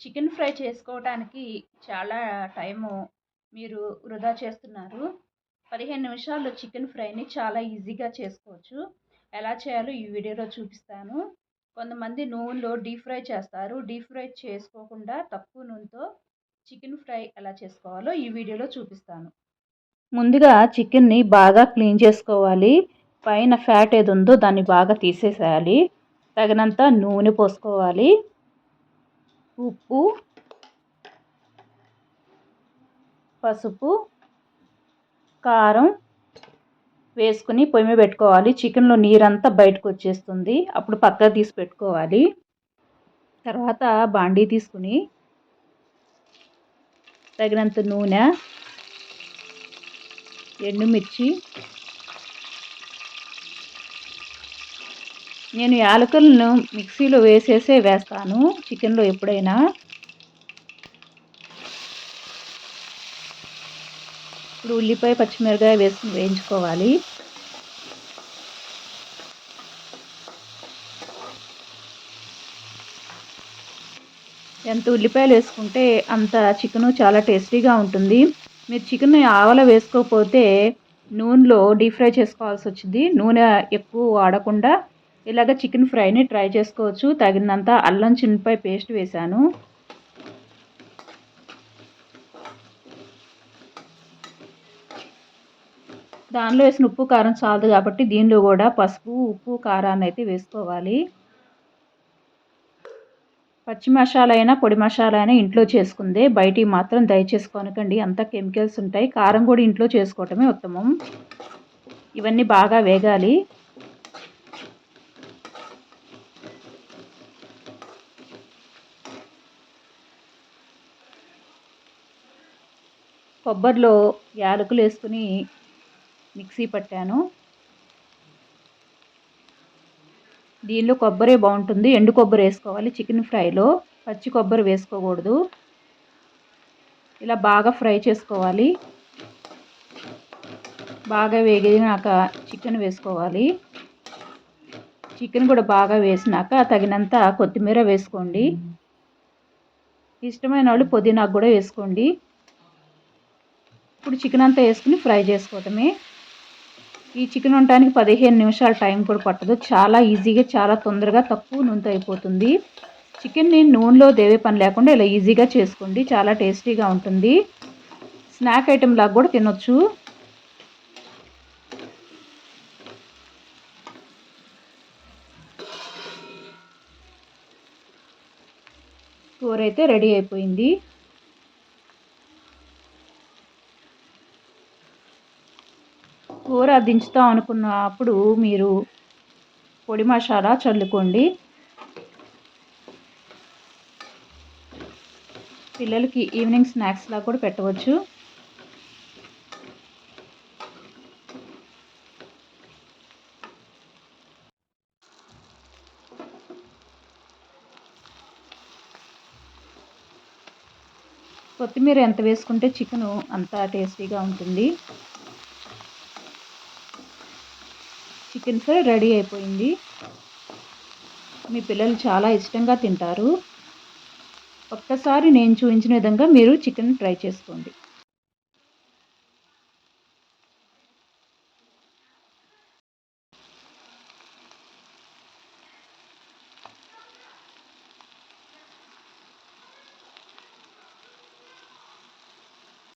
Chicken fry చేసుకోవడానికి చాలా time మీరు వృధా చేస్తున్నారు. పదిహేను నిమిషాల్లో చికెన్ ఫ్రైని చాలా ఈజీగా చేసుకోవచ్చు. ఎలా చేయాలో ఈ వీడియోలో చూపిస్తాను. కొంతమంది నూనెలో డీప్ ఫ్రై చేస్తారు. డీప్ ఫ్రై చేసుకోకుండా తక్కువ నూనెతో చికెన్ ఫ్రై ఎలా చేసుకోవాలో ఈ వీడియోలో చూపిస్తాను. ముందుగా చికెన్ని బాగా క్లీన్ చేసుకోవాలి. పైన ఫ్యాట్ ఏది ఉందో దాన్ని బాగా తీసేసేయాలి. తగినంత నూనె పోసుకోవాలి. ఉప్పు పసుపు కారం వేసుకుని పొయ్యి మీద పెట్టుకోవాలి. చికెన్లో నీరంతా బయటకు వచ్చేస్తుంది. అప్పుడు పక్కకు తీసి పెట్టుకోవాలి. తర్వాత బాండీ తీసుకుని తగినంత నూనె ఎండుమిర్చి నేను యాలకులను మిక్సీలో వేసేసే వేస్తాను చికెన్లో ఎప్పుడైనా. ఇప్పుడు ఉల్లిపాయ పచ్చిమిరకాయ వేసి వేయించుకోవాలి. ఎంత ఉల్లిపాయలు వేసుకుంటే అంత చికెను చాలా టేస్టీగా ఉంటుంది. మీరు చికెన్ ఆవల వేసుకోకపోతే నూనెలో డీప్ ఫ్రై చేసుకోవాల్సి వచ్చింది. నూనె ఎక్కువ వాడకుండా ఇలాగ చికెన్ ఫ్రైని ట్రై చేసుకోవచ్చు. తగినంత అల్లం చిన్నపై పేస్ట్ వేశాను. దానిలో వేసిన ఉప్పు కారం చాలదు కాబట్టి దీనిలో కూడా పసుపు ఉప్పు కారాన్ని అయితే వేసుకోవాలి. పచ్చి మసాలా అయినా పొడి మసాలా అయినా ఇంట్లో చేసుకుందే. బయటికి మాత్రం దయచేసుకోనకండి. అంతా కెమికల్స్ ఉంటాయి. కారం కూడా ఇంట్లో చేసుకోవటమే ఉత్తమం. ఇవన్నీ బాగా వేగాలి. కొబ్బరిలో యాలకులు వేసుకుని మిక్సీ పట్టాను. దీనిలో కొబ్బరి బాగుంటుంది. ఎండు కొబ్బరి వేసుకోవాలి. చికెన్ ఫ్రైలో పచ్చి కొబ్బరి వేసుకోకూడదు. ఇలా బాగా ఫ్రై చేసుకోవాలి. బాగా వేగినాక చికెన్ వేసుకోవాలి. చికెన్ కూడా బాగా వేసినాక తగినంత కొత్తిమీర వేసుకోండి. ఇష్టమైన వాళ్ళు పుదీనాకు కూడా వేసుకోండి. ఇప్పుడు చికెన్ అంతా వేసుకుని ఫ్రై చేసుకోవటమే. ఈ చికెన్ ఉండటానికి పదిహేను నిమిషాల టైం కూడా పట్టదు. చాలా ఈజీగా చాలా తొందరగా తక్కువ నూనెతో అయిపోతుంది. చికెన్ని నూనెలో దేవే పని లేకుండా ఇలా ఈజీగా చేసుకోండి. చాలా టేస్టీగా ఉంటుంది. స్నాక్ ఐటెం లాగా కూడా తినొచ్చు. కూర అయితే రెడీ అయిపోయింది. కూర దించుతాం అనుకున్నప్పుడు మీరు పొడి మసాలా చల్లుకోండి. పిల్లలకి ఈవినింగ్ స్నాక్స్లా కూడా పెట్టవచ్చు. కొత్తిమీర ఎంత వేసుకుంటే చికెను అంత టేస్టీగా ఉంటుంది. చికెన్ ఫ్రై రెడీ అయిపోయింది. మీ పిల్లలు చాలా ఇష్టంగా తింటారు. ఒక్కసారి నేను చూపించిన విధంగా మీరు చికెన్ ట్రై చేసుకోండి.